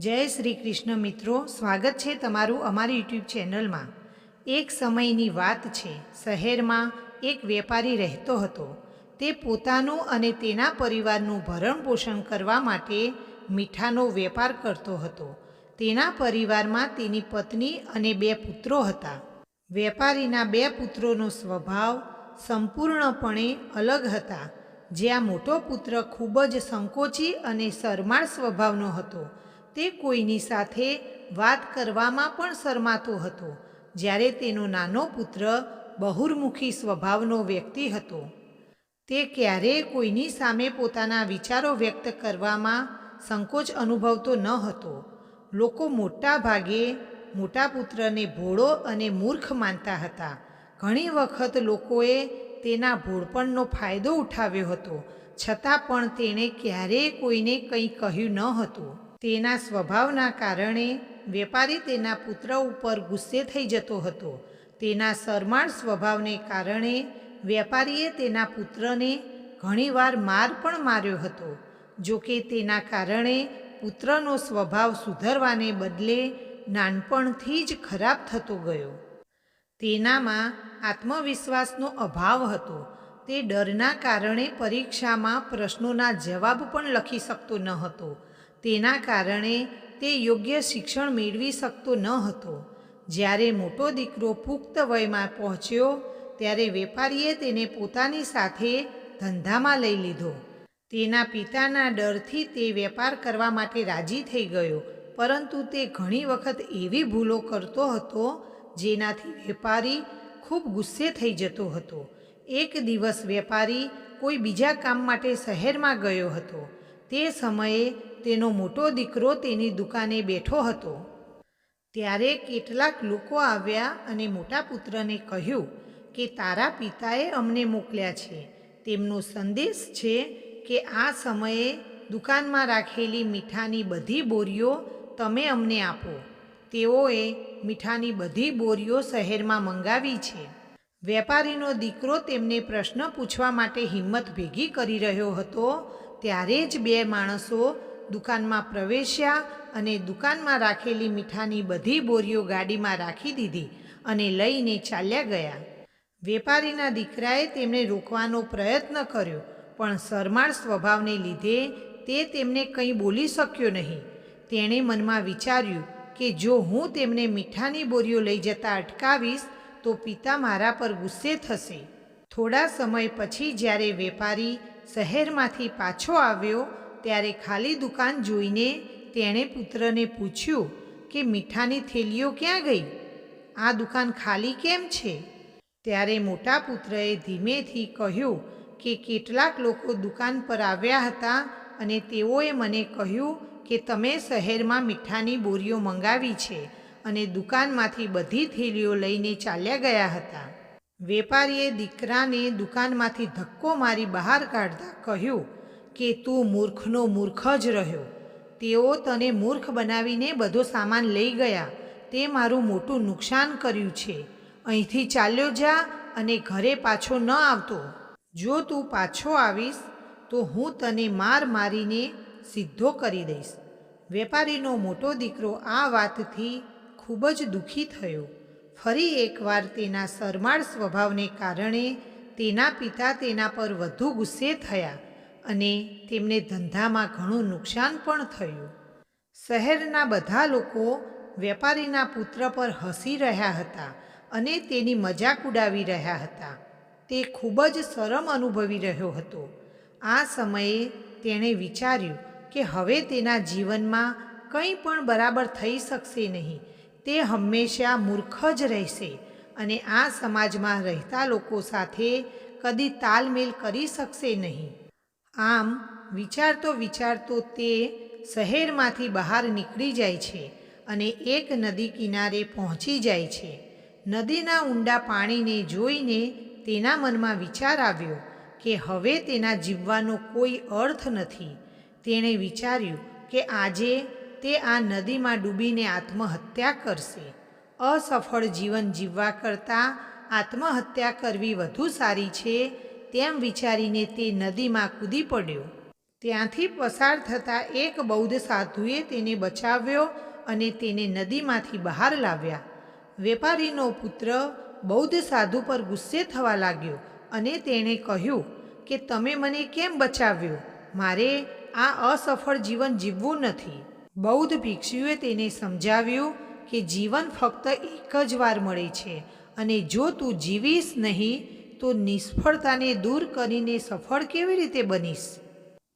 જય શ્રી કૃષ્ણ મિત્રો, સ્વાગત છે તમારું અમારી યુટ્યુબ ચેનલમાં. એક સમયની વાત છે, શહેરમાં એક વેપારી રહેતો હતો. તે પોતાનું અને તેના પરિવારનું ભરણ પોષણ કરવા માટે મીઠાનો વેપાર કરતો હતો. તેના પરિવારમાં તેની પત્ની અને બે પુત્રો હતા. વેપારીના બે પુત્રોનો સ્વભાવ સંપૂર્ણપણે અલગ હતા. જ્યાં મોટો પુત્ર ખૂબ જ સંકોચી અને શરમાળ સ્વભાવનો હતો તે કોઈની સાથે વાત કરવામાં પણ શરમાતો હતો, જ્યારે તેનો નાનો પુત્ર બહુર્મુખી સ્વભાવનો વ્યક્તિ હતો. તે ક્યારેય કોઈની સામે પોતાના વિચારો વ્યક્ત કરવામાં સંકોચ અનુભવતો ન હતો. લોકો મોટા ભાગે મોટા પુત્રને ભોળો અને મૂર્ખ માનતા હતા. ઘણી વખત લોકોએ તેના ભોળપણનો ફાયદો ઉઠાવ્યો હતો, છતાં પણ તેણે ક્યારેય કોઈને કંઈ કહ્યું ન હતું. તેના સ્વભાવના કારણે વેપારી તેના પુત્ર ઉપર ગુસ્સે થઈ જતો હતો. તેના શરમાળ સ્વભાવને કારણે વેપારીએ તેના પુત્રને ઘણીવાર માર પણ માર્યો હતો. જો કે તેના કારણે પુત્રનો સ્વભાવ સુધરવાને બદલે નાનપણથી જ ખરાબ થતો ગયો. તેનામાં આત્મવિશ્વાસનો અભાવ હતો. તે ડરના કારણે પરીક્ષામાં પ્રશ્નોના જવાબ પણ લખી શકતો ન હતો. તેના કારણે તે યોગ્ય શિક્ષણ મેળવી શકતો ન હતો. જ્યારે મોટો દીકરો પુખ્ત વયમાં પહોંચ્યો, ત્યારે વેપારીએ તેને પોતાની સાથે ધંધામાં લઈ લીધો. તેના પિતાના ડરથી તે વેપાર કરવા માટે રાજી થઈ ગયો, પરંતુ તે ઘણી વખત એવી ભૂલો કરતો હતો, જેનાથી વેપારી ખૂબ ગુસ્સે થઈ જતો હતો. એક દિવસ વેપારી કોઈ બીજા કામ માટે શહેરમાં ગયો હતો. તે સમયે તેનો મોટો દીકરો તેની દુકાને બેઠો હતો. ત્યારે કેટલાક લોકો આવ્યા અને મોટા પુત્રને કહ્યું કે, તારા પિતાએ અમને મોકલ્યા છે. તેમનો સંદેશ છે કે આ સમયે દુકાનમાં રાખેલી મીઠાની બધી બોરીઓ તમે અમને આપો. તેઓએ મીઠાની બધી બોરીઓ શહેરમાં મંગાવી છે. વેપારીનો દીકરો તેમને પ્રશ્ન પૂછવા માટે હિંમત ભેગી કરી રહ્યો હતો ત્યારે જ બે માણસો દુકાનમાં પ્રવેશ્યા અને દુકાનમાં રાખેલી મીઠાની બધી બોરીઓ ગાડીમાં રાખી દીધી અને લઈને ચાલ્યા ગયા. વેપારીના દીકરાએ તેમને રોકવાનો પ્રયત્ન કર્યો, પણ શરમાળ સ્વભાવને લીધે તે તેમને કંઈ બોલી શક્યો નહીં. તેણે મનમાં વિચાર્યું કે જો હું તેમને મીઠાની બોરીઓ લઈ જતા અટકાવીશ, તો પિતા મારા પર ગુસ્સે થશે. થોડા સમય પછી જ્યારે વેપારી શહેરમાંથી પાછો આવ્યો ત્યારે ખાલી દુકાન જોઈને તેણે પુત્રને પૂછ્યું કે મીઠાની થેલીઓ ક્યાં ગઈ? આ દુકાન ખાલી કેમ છે? ત્યારે મોટા પુત્રએ ધીમેથી કહ્યું કે કેટલાક લોકો દુકાન પર આવ્યા હતા અને તેઓએ મને કહ્યું કે તમે શહેરમાં મીઠાની બોરીઓ મંગાવી છે અને દુકાનમાંથી બધી થેલીઓ લઈને ચાલ્યા ગયા હતા. વેપારીએ દીકરાને દુકાનમાંથી ધક્કો મારી બહાર કાઢતા કહ્યું કે, તું મૂર્ખનો મૂર્ખ જ રહ્યો. તેઓ તને મૂર્ખ બનાવીને બધો સામાન લઈ ગયા. તે મારું મોટું નુકસાન કર્યું છે. અહીંથી ચાલ્યો જા અને ઘરે પાછો ન આવતો. જો તું પાછો આવીશ, તો હું તને માર મારીને સીધો કરી દઈશ. વેપારીનો મોટો દીકરો આ વાતથી ખૂબ જ દુઃખી થયો. ફરી એકવાર તેના શરમાળ સ્વભાવને કારણે તેના પિતા તેના પર વધુ ગુસ્સે થયા અને તેમને ધંધામાં ઘણું નુકસાન પણ થયું. શહેરના બધા લોકો વેપારીના પુત્ર પર હસી રહ્યા હતા અને તેની મજાક ઉડાવી રહ્યા હતા. તે ખૂબ જ શરમ અનુભવી રહ્યો હતો. આ સમયે તેણે વિચાર્યું કે હવે તેના જીવનમાં કંઈ પણ બરાબર થઈ શકશે નહીં તે હંમેશા મૂર્ખ જ રહેશે અને આ સમાજમાં રહેતા લોકો સાથે કદી તાલમેલ કરી શકશે નહીં. આમ, વિચારતો વિચારતો તે શહેરમાંથી બહાર નીકળી જાય છે અને એક નદી કિનારે પહોંચી જાય છે. નદીના ઊંડા પાણીને જોઈને તેના મનમાં વિચાર આવ્યો કે હવે તેના જીવવાનો કોઈ અર્થ નથી. તેણે વિચાર્યું કે આજે તે આ નદીમાં ડૂબીને આત્મહત્યા કરશે. અસફળ જીવન જીવવા કરતાં આત્મહત્યા કરવી વધુ સારી છે તેમ વિચારીને તે નદીમાં કૂદી પડ્યો. ત્યાંથી પસાર થતા એક બૌદ્ધ સાધુએ તેને બચાવ્યો અને તેને નદીમાંથી બહાર લાવ્યા. વેપારીનો પુત્ર બૌદ્ધ સાધુ પર ગુસ્સે થવા લાગ્યો અને તેણે કહ્યું કે, તમે મને કેમ બચાવ્યો? મારે આ અસફળ જીવન જીવવું નથી. બૌદ્ધ ભિક્ષુએ તેને સમજાવ્યું કે જીવન ફક્ત એક જ વાર મળે છે અને જો તું જીવીશ નહીં, તો નિષ્ફળતાને દૂર કરીને સફળ કેવી રીતે બનીશ?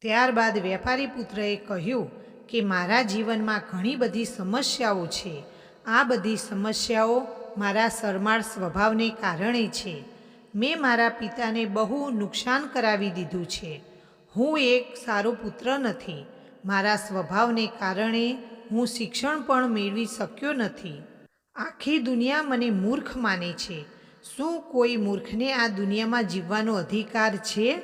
ત્યારબાદ વેપારી પુત્રએ કહ્યું કે મારા જીવનમાં ઘણી બધી સમસ્યાઓ છે. આ બધી સમસ્યાઓ મારા શરમાળ સ્વભાવને કારણે છે. મેં મારા પિતાને બહુ નુકસાન કરાવી દીધું છે. હું એક સારો પુત્ર નથી. મારા સ્વભાવને કારણે હું શિક્ષણ પણ મેળવી શક્યો નથી. આખી દુનિયા મને મૂર્ખ માને છે. શું કોઈ મૂર્ખને આ દુનિયામાં જીવવાનો અધિકાર છે?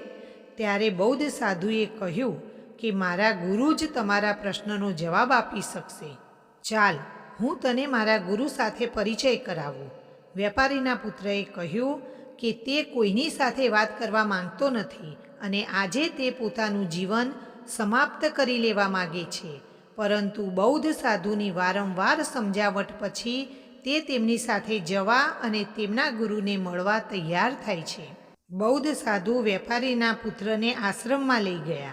ત્યારે બૌદ્ધ સાધુએ કહ્યું કે મારા ગુરુ જ તમારા પ્રશ્નનો જવાબ આપી શકશે. ચાલ, હું તને મારા ગુરુ સાથે પરિચય કરાવું. વેપારીના પુત્રએ કહ્યું કે તે કોઈની સાથે વાત કરવા માંગતો નથી અને આજે તે પોતાનું જીવન સમાપ્ત કરી લેવા માગે છે. પરંતુ બૌદ્ધ સાધુની વારંવાર સમજાવટ પછી તે તેમની સાથે જવા અને તેમના ગુરુને મળવા તૈયાર થાય છે. બૌદ્ધ સાધુ વેપારીના પુત્રને આશ્રમમાં લઈ ગયા.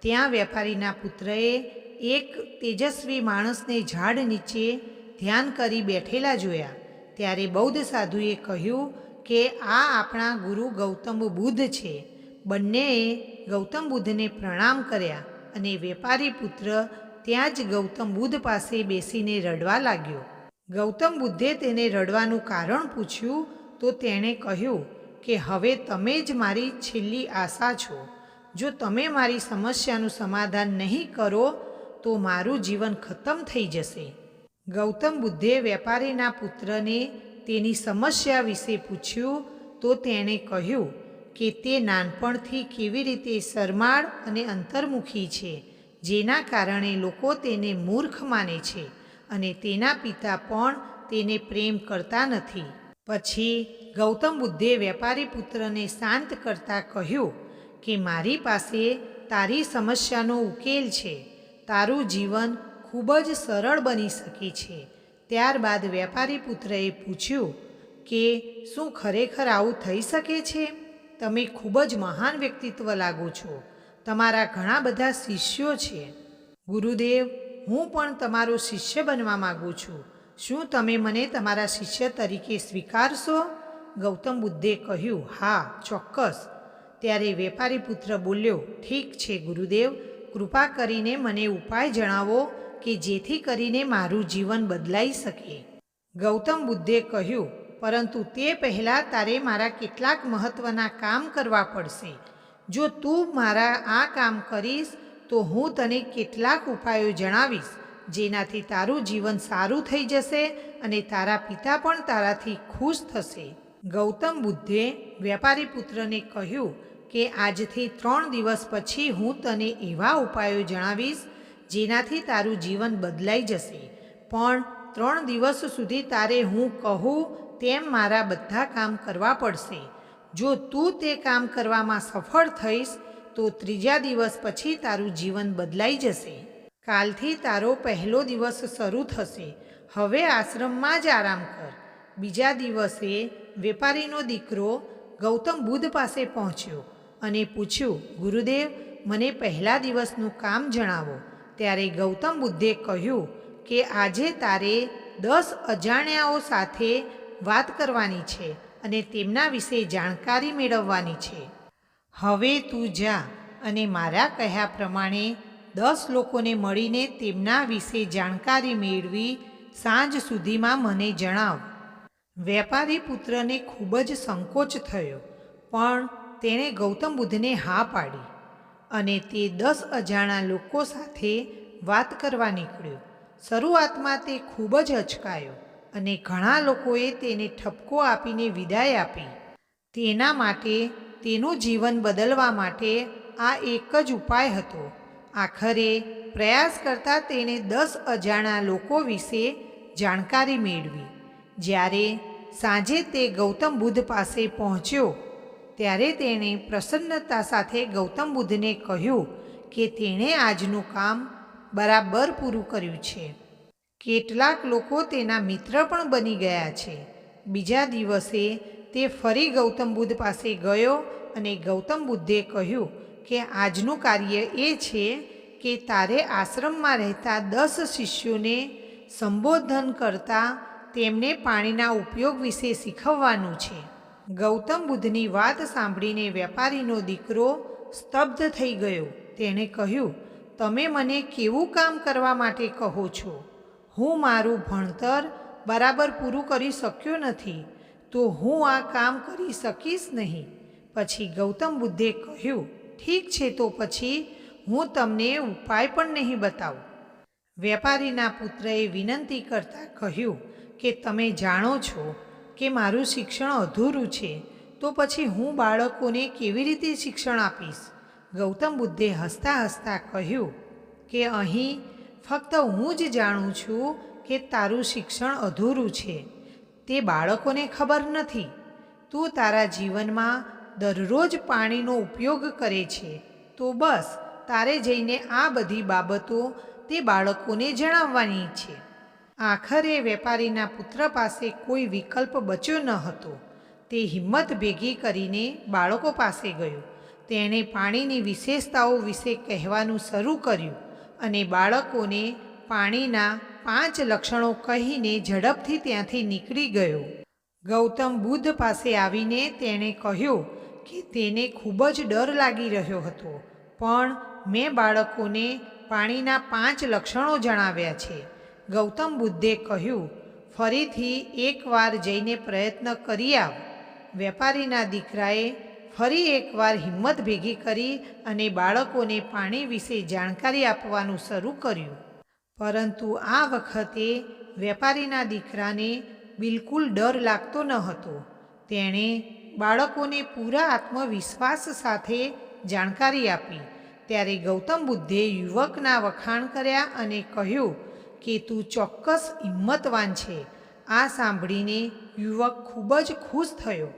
ત્યાં વેપારીના પુત્રએ એક તેજસ્વી માણસને ઝાડ નીચે ધ્યાન કરી બેઠેલા જોયા. ત્યારે બૌદ્ધ સાધુએ કહ્યું કે આ આપણા ગુરુ ગૌતમ બુદ્ધ છે. બંનેએ ગૌતમ બુદ્ધને પ્રણામ કર્યા અને વેપારી પુત્ર ત્યાં જ ગૌતમ બુદ્ધ પાસે બેસીને રડવા લાગ્યો. ગૌતમ બુદ્ધે તેને રડવાનું કારણ પૂછ્યું તો તેણે કહ્યું કે, હવે તમે જ મારી છેલ્લી આશા છો. જો તમે મારી સમસ્યાનું સમાધાન નહીં કરો, તો મારું જીવન ખતમ થઈ જશે. ગૌતમ બુદ્ધે વેપારીના પુત્રને તેની સમસ્યા વિશે પૂછ્યું તો તેણે કહ્યું કે તે નાનપણથી કેવી રીતે શરમાળ અને અંતર્મુખી છે, જેના કારણે લોકો તેને મૂર્ખ માને છે અને તેના પિતા પણ તેને પ્રેમ કરતા નથી. પછી ગૌતમ બુદ્ધે વેપારી પુત્રને શાંત કરતા કહ્યું કે, મારી પાસે તારી સમસ્યાનો ઉકેલ છે. તારું જીવન ખૂબ જ સરળ બની શકે છે. ત્યારબાદ વેપારી પુત્રએ પૂછ્યું કે, શું ખરેખર આવું થઈ શકે છે? તમે ખૂબ જ મહાન વ્યક્તિત્વ લાગો છો. તમારા ઘણા બધા શિષ્યો છે. ગુરુદેવ, હું પણ તમારો શિષ્ય બનવા માગું છું. શું તમે મને તમારા શિષ્ય તરીકે સ્વીકારશો? ગૌતમ બુદ્ધે કહ્યું, હા, ચોક્કસ. ત્યારે વેપારી પુત્ર બોલ્યો, ઠીક છે, ગુરુદેવ. કૃપા કરીને મને ઉપાય જણાવો કે જેથી કરીને મારું જીવન બદલાઈ શકે. ગૌતમ બુદ્ધે કહ્યું પરંતુ તે પહેલાં તારે મારા કેટલાક મહત્ત્વના કામ કરવા પડશે. જો તું મારા આ કામ કરીશ, તો હું તને કેટલાક ઉપાયો જણાવીશ, જેનાથી તારું જીવન સારું થઈ જશે અને તારા પિતા પણ તારાથી ખુશ થશે. ગૌતમ બુદ્ધે વેપારી પુત્રને કહ્યું કે, આજથી ત્રણ દિવસ પછી હું તને એવા ઉપાયો જણાવીશ, જેનાથી તારું જીવન બદલાઈ જશે. પણ ત્રણ દિવસ સુધી તારે હું કહું તેમ મારા બધા કામ કરવા પડશે. જો તું તે કામ કરવામાં સફળ થઈશ, તો ત્રીજા દિવસ પછી તારું જીવન બદલાઈ જશે. કાલથી તારો પહેલો દિવસ શરૂ થશે. હવે આશ્રમમાં જ આરામ કર. બીજા દિવસે વેપારીનો દીકરો ગૌતમ બુદ્ધ પાસે પહોંચ્યો અને પૂછ્યું, ગુરુદેવ, મને પહેલા દિવસનું કામ જણાવો. ત્યારે ગૌતમ બુદ્ધે કહ્યું કે, આજે તારે દસ અજાણ્યાઓ સાથે વાત કરવાની છે અને તેમના વિશે જાણકારી મેળવવાની છે. હવે તું જા અને મારા કહ્યા પ્રમાણે દસ લોકોને મળીને તેમના વિશે જાણકારી મેળવી સાંજ સુધીમાં મને જણાવ. વેપારી પુત્રને ખૂબ જ સંકોચ થયો, પણ તેણે ગૌતમ બુદ્ધને હા પાડી અને તે દસ અજાણા લોકો સાથે વાત કરવા નીકળ્યો. શરૂઆતમાં તે ખૂબ જ અચકાયો અને ઘણા લોકોએ તેને ઠપકો આપીને વિદાય આપી. તેના માટે, તેનું જીવન બદલવા માટે આ એક જ ઉપાય હતો. આખરે પ્રયાસ કરતાં તેણે દસ અજાણા લોકો વિશે જાણકારી મેળવી. જ્યારે સાંજે તે ગૌતમ બુદ્ધ પાસે પહોંચ્યો, ત્યારે તેણે પ્રસન્નતા સાથે ગૌતમ બુદ્ધને કહ્યું કે તેણે આજનું કામ બરાબર પૂરું કર્યું છે. કેટલાક લોકો તેના મિત્ર પણ બની ગયા છે. બીજા દિવસે તે ફરી ગૌતમ બુદ્ધ પાસે ગયો અને ગૌતમ બુદ્ધે કહ્યું કે આજનું કાર્ય એ છે કે તારે આશ્રમમાં રહેતા દસ શિષ્યોને સંબોધન કરતા તેમને પાણીના ઉપયોગ વિશે શીખવવાનું છે. ગૌતમ બુદ્ધની વાત સાંભળીને વેપારીનો દીકરો સ્તબ્ધ થઈ ગયો. તેણે કહ્યું, તમે મને કેવું કામ કરવા માટે કહો છો? હું મારું ભણતર બરાબર પૂરું કરી શક્યો નથી, તો હું આ કામ કરી શકીશ નહીં. પછી ગૌતમ બુદ્ધે કહ્યું, ઠીક છે તો પછી હું તમને ઉપાય પણ નહીં બતાવું. વેપારીના પુત્રએ વિનંતી કરતાં કહ્યું કે, તમે જાણો છો કે મારું શિક્ષણ અધૂરું છે, તો પછી હું બાળકોને કેવી રીતે શિક્ષણ આપીશ? ગૌતમ બુદ્ધે હસતા હસતા કહ્યું કે, અહીં ફક્ત હું જ જાણું છું કે તારું શિક્ષણ અધૂરું છે. તે બાળકોને ખબર નથી. તું તારા જીવનમાં દરરોજ પાણીનો ઉપયોગ કરે છે. તો બસ, તારે જઈને આ બધી બાબતો તે બાળકોને જણાવવાની છે. આખરે વેપારીના પુત્ર પાસે કોઈ વિકલ્પ બચ્યો ન હતો. તે હિંમત ભેગી કરીને બાળકો પાસે ગયો. તેણે પાણીની વિશેષતાઓ વિશે કહેવાનું શરૂ કર્યું. અને બાળકોને પાણીના પાંચ લક્ષણો કહીને ઝડપથી ત્યાંથી નીકળી ગયો. ગૌતમ બુદ્ધ પાસે આવીને તેણે કહ્યું કે તેને ખૂબ જ ડર લાગી રહ્યો હતો, પણ મેં બાળકોને પાણીના પાંચ લક્ષણો જણાવ્યા છે. ગૌતમ બુદ્ધે કહ્યું, ફરીથી એકવાર જઈને પ્રયત્ન કરી આવ. વેપારીના દીકરાએ ફરી એકવાર હિંમત ભેગી કરી અને બાળકોને પાણી વિશે જાણકારી આપવાનું શરૂ કર્યું. પરંતુ આ વખતે વેપારીના દીકરાને બિલકુલ ડર લાગતો ન હતો. તેણે બાળકોને પૂરા આત્મવિશ્વાસ સાથે જાણકારી આપી. ત્યારે ગૌતમ બુદ્ધે યુવકના વખાણ કર્યા અને કહ્યું કે, તું ચોક્કસ હિંમતવાન છે. આ સાંભળીને યુવક ખૂબ જ ખુશ થયો.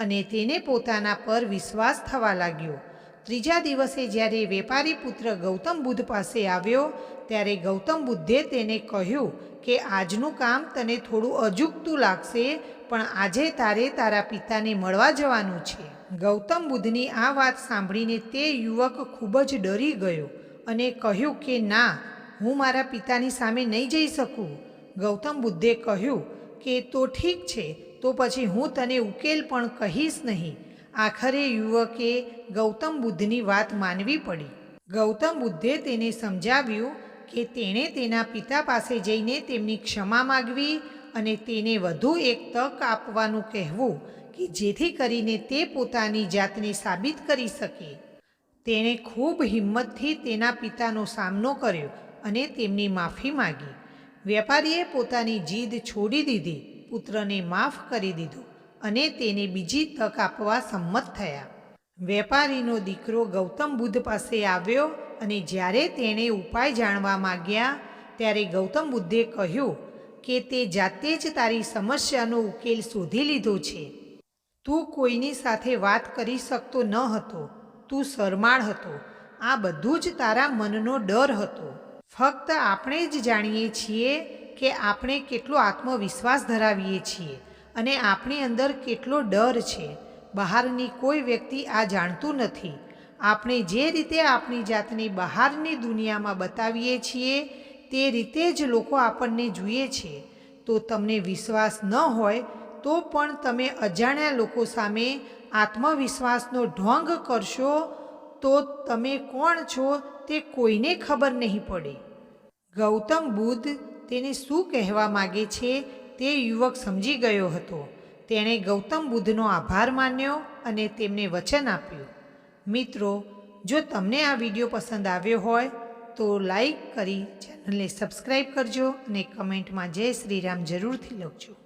અને તેને પોતાના પર વિશ્વાસ થવા લાગ્યો. ત્રીજા દિવસે જ્યારે વેપારી પુત્ર ગૌતમ બુદ્ધ પાસે આવ્યો, ત્યારે ગૌતમ બુદ્ધે તેને કહ્યું કે, આજનું કામ તને થોડું અજુગતું લાગશે, પણ આજે તારે તારા પિતાને મળવા જવાનું છે. ગૌતમ બુદ્ધની આ વાત સાંભળીને તે યુવક ખૂબ જ ડરી ગયો અને કહ્યું કે, ના, હું મારા પિતાની સામે નહીં જઈ શકું. ગૌતમ બુદ્ધે કહ્યું કે, તો ઠીક છે તો પછી હું તને ઉકેલ પણ કહીશ નહીં. આખરે યુવકે ગૌતમ બુદ્ધની વાત માનવી પડી. ગૌતમ બુદ્ધે તેને સમજાવ્યું કે તેણે તેના પિતા પાસે જઈને તેમની ક્ષમા માગવી અને તેને વધુ એક તક આપવાનું કહેવું કે જેથી કરીને તે પોતાની જાતને સાબિત કરી શકે. તેણે ખૂબ હિંમતથી તેના પિતાનો સામનો કર્યો અને તેમની માફી માગી. વેપારીએ પોતાની જીદ છોડી દીધી પુત્રને માફ કરી દીધો અને તેને બીજી તક આપવા સંમત થયા. વેપારીનો દીકરો ગૌતમ બુદ્ધ પાસે આવ્યો અને જ્યારે તેણે ઉપાય જાણવા માગ્યા, ત્યારે ગૌતમ બુદ્ધે કહ્યું કે તે જાતે જ તારી સમસ્યાનો ઉકેલ શોધી લીધો છે. તું કોઈની સાથે વાત કરી શકતો ન હતો. તું શરમાળ હતો. આ બધું જ તારા મનનો ડર હતો. ફક્ત આપણે જ જાણીએ છીએ કે આપણે કેટલો આત્મવિશ્વાસ ધરાવીએ છીએ અને આપણી અંદર કેટલો ડર છે. બહારની કોઈ વ્યક્તિ આ જાણતું નથી. આપણે જે રીતે આપણી જાતને બહારની દુનિયામાં બતાવીએ છીએ, તે રીતે જ લોકો આપણને જુએ છે. તો તમને વિશ્વાસ ન હોય, તો પણ તમે અજાણ્યા લોકો સામે આત્મવિશ્વાસનો ઢોંગ કરશો, તો તમે કોણ છો તે કોઈને ખબર નહીં પડે. ગૌતમ બુદ્ધ તેને શું કહેવા માગે છે તે યુવક સમજી ગયો હતો. તેણે ગૌતમ બુદ્ધનો આભાર માન્યો અને તેમને વચન આપ્યું. મિત્રો, જો તમને આ વીડિયો પસંદ આવ્યો હોય, તો લાઈક કરી ચેનલને સબસ્ક્રાઈબ કરજો અને કમેન્ટમાં જય શ્રીરામ જરૂરથી લખજો.